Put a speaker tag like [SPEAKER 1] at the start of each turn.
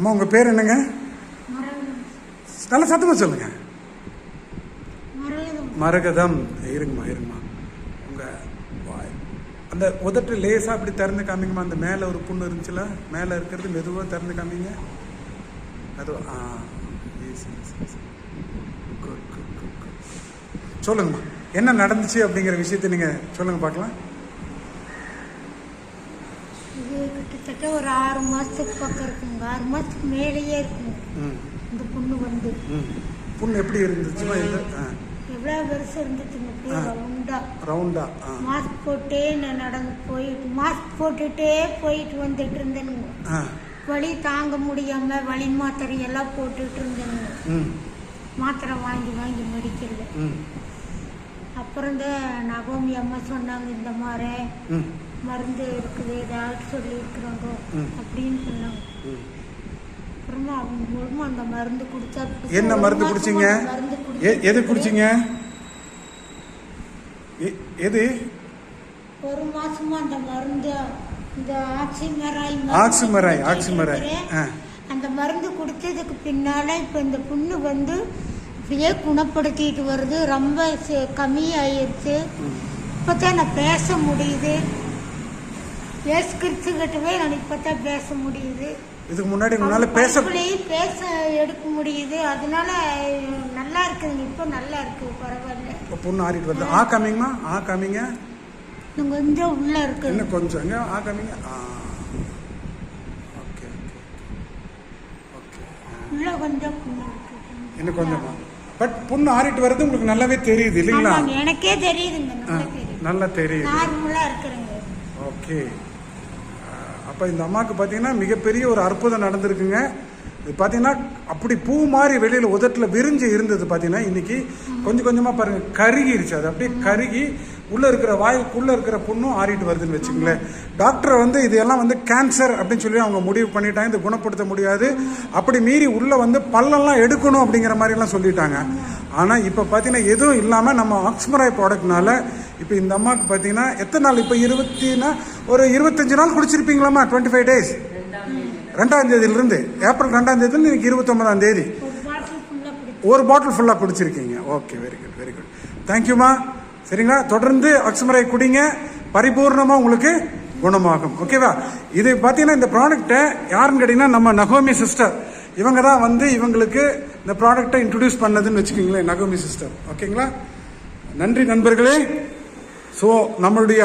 [SPEAKER 1] அம்மா உங்கள் பேர் என்னங்க? நல்ல சத்தமாக சொல்லுங்க. மரகதம். இருங்கம்மா இருங்கம்மா. உங்கள் அந்த உதட்டு லேசாக அப்படி திறந்து காமிங்கம்மா. அந்த மேலே ஒரு புண்ணு இருந்துச்சுல மேலே இருக்கிறது மெதுவாக திறந்து காமிங்க. அது ஆ. சொல்லுங்கம்மா. என்ன நடந்துச்சு அப்படிங்கிற விஷயத்தை நீங்கள் சொல்லுங்க பார்க்கலாம்
[SPEAKER 2] இது கிட்டத்தட்ட ஒரு ஆறு மாசத்துக்கு பக்கம் இருக்குங்க. ஆறு மாசத்துக்கு மேலேயே இருக்குங்க.
[SPEAKER 1] ம்.
[SPEAKER 2] இந்த பொண்ணு வந்து.
[SPEAKER 1] புண்ணு எப்படி இருந்துச்சுமா இந்த ஆ.
[SPEAKER 2] எவ்வளவு பெருசு இருந்துச்சுங்க. ரவுண்டா.
[SPEAKER 1] ரவுண்டா
[SPEAKER 2] மாஸ்க் போட்டே நான் நடந்து போயிட்டு மாஸ்க் போட்டுட்டே போயிட்டு வந்துட்டு இருந்தேனுங்க. வலி தாங்க முடியாம வலி மாத்திரை எல்லாம் போட்டுட்டு இருந்தேனுங்க. மாத்திரை வாங்கி வாங்கி மெடிக்கல
[SPEAKER 1] ம்.
[SPEAKER 2] அப்புறம் தான் நகோமி அம்மா சொன்னாங்க இந்த மாதிரி மருந்து இருக்குது ஏதாவது சொல்லி இருக்கிறாங்க
[SPEAKER 1] ம்.
[SPEAKER 2] அப்படின்னு சொன்னாங்க அப்புறமா அவங்க மூலமா அந்த மருந்து குடிச்சா
[SPEAKER 1] என்ன மருந்து குடிச்சீங்க? எது குடிச்சீங்க? எது?
[SPEAKER 2] ஒரு மாசமா அந்த மருந்து இந்த ஆக்சிமராய்
[SPEAKER 1] ஆக்சிமராய், ஆக்சிமராய்.
[SPEAKER 2] அந்த மருந்து குடிச்சதுக்கு பின்னால இப்ப இந்த புண்ணு வந்து இப்படியே குணப்படுத்திட்டு வருது. ரொம்ப கம்மியாயிருச்சு. இப்பதான் நான் பேச முடியுது. பேசுகிறதுக்கிட்டவே நான் இப்பதான் பேச முடியுது.
[SPEAKER 1] இதுக்கு முன்னாடி உங்களால பேச
[SPEAKER 2] பேச எடுக்க முடியுது. அதனால நல்லா இருக்குங்க. இப்போ நல்லா இருக்கு. பரவாயில்ல.
[SPEAKER 1] பொண்ணு ஆறிட்டு வருது. ஆ காமிங்கம்மா ஆ காமிங்க
[SPEAKER 2] இன்னும் கொஞ்சம் உள்ள இருக்கு.
[SPEAKER 1] இன்னும் கொஞ்சம். இங்க ஆ காமிங்க ஓகே ஓகே
[SPEAKER 2] உள்ள கொஞ்சம்
[SPEAKER 1] இன்னும் கொஞ்சமா? பட் பொண்ணு ஆறிட்டு வர்றது உங்களுக்கு நல்லாவே தெரியுது இல்லைங்களா?
[SPEAKER 2] எனக்கே தெரியுதுங்க. நல்லா தெரியுது. நார்மலா இருக்கிறேங்க.
[SPEAKER 1] ஓகே. இப்போ இந்த அம்மாவுக்கு பார்த்தீங்கன்னா மிகப்பெரிய ஒரு அற்புதம் நடந்திருக்குங்க. இது பார்த்தீங்கன்னா அப்படி பூ மாதிரி வெளியில் உதட்டில் விரிஞ்சு இருந்தது பார்த்தீங்கன்னா இன்னைக்கு கொஞ்சம் கொஞ்சமாக பாருங்கள் கருகிருச்சு. அது அப்படியே கருகி உள்ளே இருக்கிற வாய்க்குள்ளே இருக்கிற புண்ணும் ஆறிட்டு வருதுன்னு வச்சுங்களேன் டாக்டர் வந்து இதெல்லாம் வந்து கேன்சர் அப்படின்னு சொல்லி அவங்க முடிவு பண்ணிட்டாங்க. இது குணப்படுத்த முடியாது. அப்படி மீறி உள்ளே வந்து பல்லெல்லாம் எடுக்கணும் அப்படிங்கிற மாதிரிலாம் சொல்லிட்டாங்க. ஆனால் இப்போ பார்த்தீங்கன்னா எதுவும் இல்லாமல் நம்ம ஆக்ஸ்மராய் ப்ராடக்ட்னால இப்போ இந்த அம்மாவுக்கு பார்த்தீங்கன்னா எத்தனை நாள்? இப்போ இருபத்தினா ஒரு இருபத்தஞ்சு நாள் குடிச்சிருப்பீங்களாம்மா? டுவெண்ட்டி ஃபைவ் டேஸ் ரெண்டாம் தேதியிலிருந்து. ஏப்ரல் ரெண்டாம் தேதியிலிருந்து இன்னைக்கு இருபத்தொன்பதாம் தேதி. ஒரு பாட்டில் ஃபுல்லாக குடிச்சிருக்கீங்க. Okay very good very good தேங்க்யூமா சரிங்களா? தொடர்ந்து அக்ஸ்மரை குடிங்க. பரிபூர்ணமாக உங்களுக்கு குணமாகும். ஓகேவா இது பார்த்தீங்கன்னா இந்த ப்ராடக்ட்டை யாருன்னு கேட்டிங்கன்னா நம்ம நகோமி சிஸ்டர் இவங்க தான் வந்து இவங்களுக்கு இந்த ப்ராடக்ட்டை இன்ட்ரடியூஸ் பண்ணதுன்னு வச்சுக்கோங்களேன் நகோமி சிஸ்டர் ஓகேங்களா நன்றி நண்பர்களே. ஸோ நம்மளுடைய